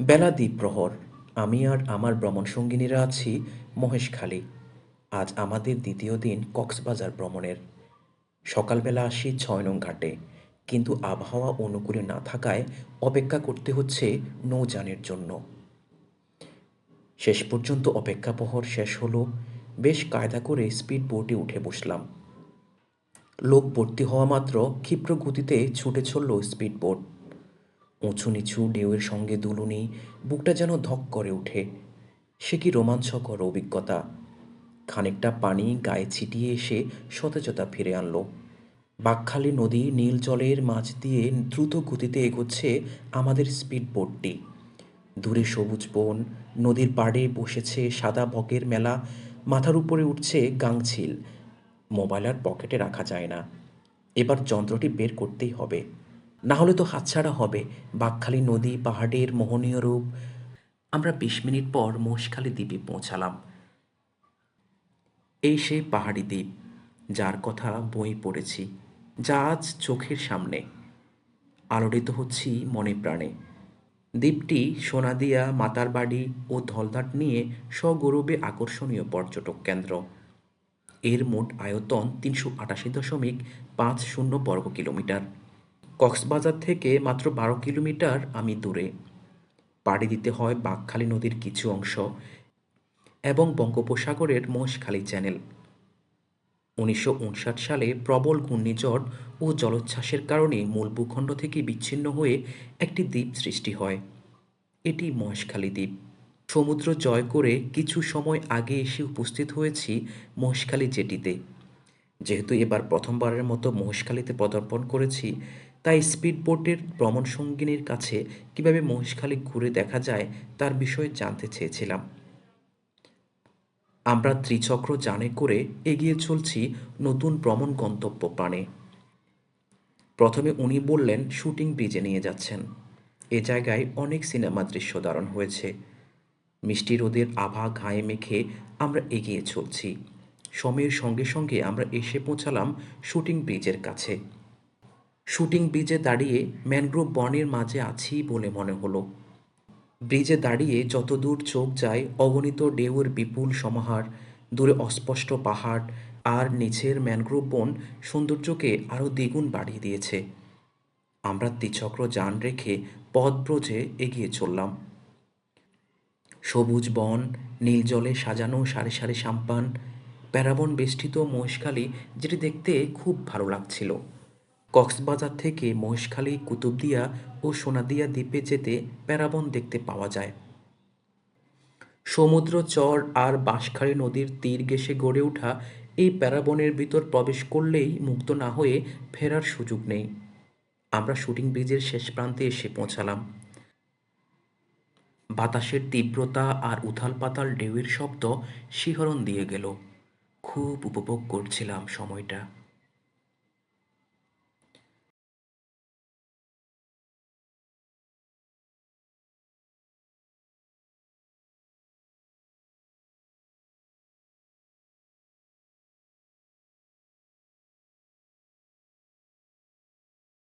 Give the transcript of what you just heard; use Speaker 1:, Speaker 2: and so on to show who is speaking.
Speaker 1: বেলা দ্বীপ্রহর আমি আর আমার ভ্রমণ সঙ্গিনীরা আছি মহেশখালী। আজ আমাদের দ্বিতীয় দিন কক্সবাজার ভ্রমণের। সকালবেলা আসি ছয় নং ঘাটে, কিন্তু আবহাওয়া অনুকূলে না থাকায় অপেক্ষা করতে হচ্ছে নৌযানের জন্য। শেষ পর্যন্ত অপেক্ষাপহর শেষ হলো, বেশ কায়দা করে স্পিড বোটে উঠে বসলাম। লোক ভর্তি হওয়া মাত্র ক্ষিপ্র গতিতে ছুটে চলল স্পিড বোট। উঁচু নিচু ঢেউয়ের সঙ্গে দুলুনি বুকটা যেন ধক করে ওঠে। সে কি রোমাঞ্চকর অভিজ্ঞতা। খানিকটা পানি গায়ে ছিটিয়ে এসে সতেজতা ফিরে আনলো। বাকখালী নদী নীল জলের মাঝ দিয়ে দ্রুত গতিতে এগোচ্ছে আমাদের স্পিড বোটটি দূরে সবুজ বন, নদীর পাড়ে বসেছে সাদা বকের মেলা, মাথার উপরে উঠছে গাংছিল মোবাইল আর পকেটে রাখা যায় না। এবার যন্ত্রটি বের করতেই হবে। না হলে তো হাতছাড়া হবে। বাঘখালী নদী, পাহাড়ের মোহনীয় রূপ। আমরা বিশ মিনিট পর মোষখালী দ্বীপে পৌঁছালাম। এই সেই পাহাড়ি দ্বীপ, যার কথা বই পড়েছি, যা আজ চোখের সামনে। আলোড়িত হচ্ছি মনে প্রাণে। দ্বীপটি সোনাদিয়া মাতার বাড়ি ও ধলধাট নিয়ে সগৌরবে আকর্ষণীয় পর্যটক কেন্দ্র। এর মোট আয়তন তিনশো আটাশি দশমিক পাঁচ শূন্য বর্গ কিলোমিটার কক্সবাজার থেকে মাত্র বারো কিলোমিটার আমি দূরে। পাড়ি দিতে হয় বাঘখালী নদীর কিছু অংশ এবং বঙ্গোপসাগরের মহেশখালী চ্যানেল। উনিশশো উনষাট সালে প্রবল ঘূর্ণিঝড় ও জলোচ্ছ্বাসের কারণে মূল ভূখণ্ড থেকে বিচ্ছিন্ন হয়ে একটি দ্বীপ সৃষ্টি হয়। এটি মহেশখালী দ্বীপ। সমুদ্র জয় করে কিছু সময় আগে এসে উপস্থিত হয়েছি মহেশখালী জেটিতে। যেহেতু এবার প্রথমবারের মতো মহেশখালীতে পদার্পণ করেছি তাই স্পিড বোটের ভ্রমণ সঙ্গিনীর কাছে কীভাবে মহেশখালী ঘুরে দেখা যায় তার বিষয়ে জানতে চেয়েছিলাম। আমরা ত্রিচক্র জানে করে এগিয়ে চলছি নতুন ভ্রমণ গন্তব্য প্রাণে। প্রথমে উনি বললেন, শুটিং ব্রিজে নিয়ে যাচ্ছেন। এ জায়গায় অনেক সিনেমা দৃশ্য ধারণ হয়েছে। মিষ্টি রোদের আভা ঘায়ে মেখে আমরা এগিয়ে চলছি। সময়ের সঙ্গে সঙ্গে আমরা এসে পৌঁছালাম শুটিং ব্রিজের কাছে। শুটিং ব্রিজে দাঁড়িয়ে ম্যানগ্রোভ বনের মাঝে আছি বলে মনে হলো। ব্রিজে দাঁড়িয়ে যতদূর চোখ যায়, অগণিত ঢেউয়ের বিপুল সমাহার, দূরে অস্পষ্ট পাহাড় আর নিচের ম্যানগ্রোভ বন সৌন্দর্যকে আরও দ্বিগুণ বাড়িয়ে দিয়েছে। আমরা ত্রিচক্র যান রেখে পথব্রজে এগিয়ে চললাম। সবুজ বন, নীল জলে সাজানো সারি সারি সাম্পান, প্যারাবন বেষ্টিত মহেশখালী, যেটি দেখতে খুব ভালো লাগছিল। কক্সবাজার থেকে মহেশখালী, কুতুবদিয়া ও সোনাদিয়া দ্বীপে যেতে প্যারাবন দেখতে পাওয়া যায়। সমুদ্র চর আর বাঁশখালী নদীর তীর ঘেঁষে গড়ে ওঠা এই প্যারাবনের ভিতর প্রবেশ করলেই মুক্ত না হয়ে ফেরার সুযোগ নেই। আমরা শুটিং ব্রিজের শেষ প্রান্তে এসে পৌঁছালাম। বাতাসের তীব্রতা আর উথাল পাতাল ঢেউয়ের শব্দ শিহরণ দিয়ে গেল। খুব উপভোগ করছিলাম সময়টা।